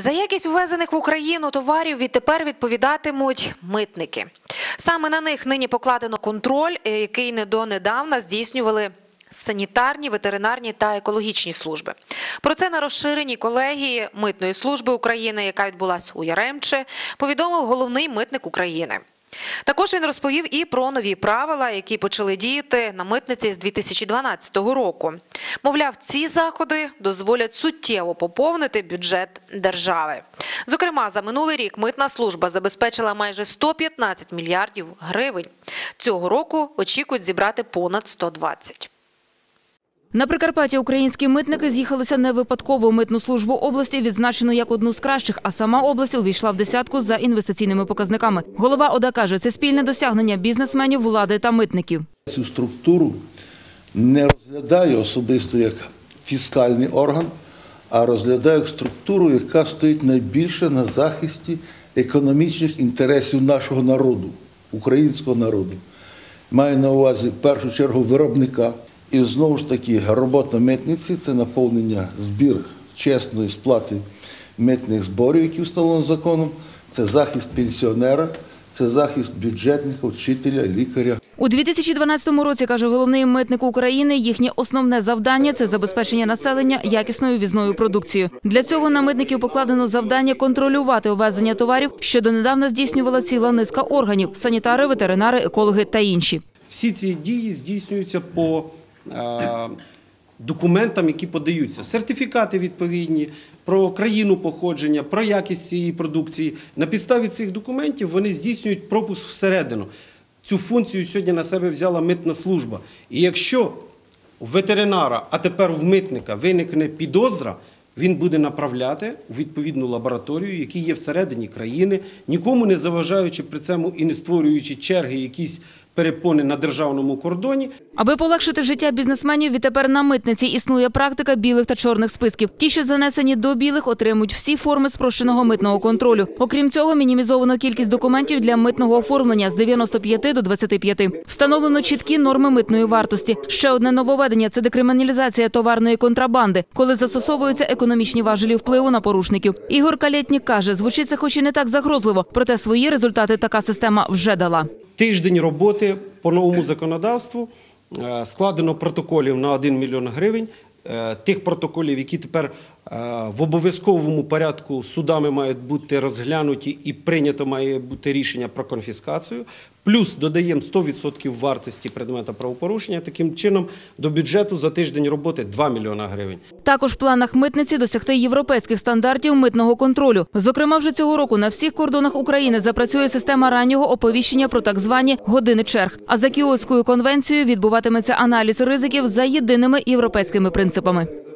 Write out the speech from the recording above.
За якість ввезених в Україну товарів відтепер відповідатимуть митники. Саме на них нині покладено контроль, е, який не донедавна здійснювали. Санітарні, ветеринарні та екологічні служби. Про це на розширеній колегії митної служби України, яка відбулась у Яремче, повідомив головний митник України. Також він розповів і про нові правила, які почали діяти на митниці з 2012 року. Мовляв, ці заходи дозволять суттєво поповнити бюджет держави. Зокрема, за минулий рік митна служба забезпечила майже 115 мільярдів гривень. Цього року очікують зібрати понад 120. На Прикарпатті українські митники з'їхалися не випадково. Митну службу області відзначено як одну з кращих, а сама область увійшла в десятку за інвестиційними показниками. Голова ОДА каже, це спільне досягнення бізнесменів, влади та митників. Цю структуру не розглядаю особисто як фіскальний орган, а розглядаю як структуру, яка стоїть найбільше на захисті економічних інтересів нашого народу, українського народу. Маю на увазі в першу чергу виробника. І знову ж таки, робота митниці це наповнення збір чесної сплати митних зборів, які встановлені законом, це захист пенсіонера, це захист бюджетника, вчителя, лікаря. У 2012 році, каже головний митник України, їхнє основне завдання це забезпечення населення якісною візною продукцією. Для цього на митників покладено завдання контролювати увезення товарів, що донедавна здійснювала ціла низка органів: санітари, ветеринари, екологи та інші. Всі ці дії здійснюються по документам, які подаються. Сертифікати відповідні про країну походження, про якість цієї продукції. На підставі цих документів вони здійснюють пропуск всередину. Цю функцію сьогодні на себе взяла митна служба. І якщо у ветеринара, а тепер в митника виникне підозра, він буде направляти у відповідну лабораторію, які є всередині країни, нікому не заважаючи при цьому і не створюючи черги, якісь перепони на державному кордоні. Аби полегшити життя бізнесменів, відтепер на митниці існує практика білих та чорних списків. Ті, що занесені до білих, отримують всі форми спрощеного митного контролю. Окрім цього, мінімізовано кількість документів для митного оформлення з 95 до 25. Встановлено чіткі норми митної вартості. Ще одне нововведення – це декриміналізація товарної контрабанди, коли застосовуються економічні важелі впливу на порушників. Ігор Калєтнік каже, звучить це хоч і не так загрозливо, проте свої результати така система вже дала. Тиждень роботи по новому законодавству е, складено протоколів на 1 мільйон гривень. Е, Тих протоколів, які тепер в обов'язковому порядку судами мають бути розглянуті і прийнято має бути рішення про конфіскацію. Плюс додаємо 100% вартості предмета правопорушення. Таким чином до бюджету за тиждень роботи 2 мільйона гривень. Також в планах митниці досягти європейських стандартів митного контролю. Зокрема, вже цього року на всіх кордонах України запрацює система раннього оповіщення про так звані години черг. А за Кіотською конвенцією відбуватиметься аналіз ризиків за єдиними європейськими принципами.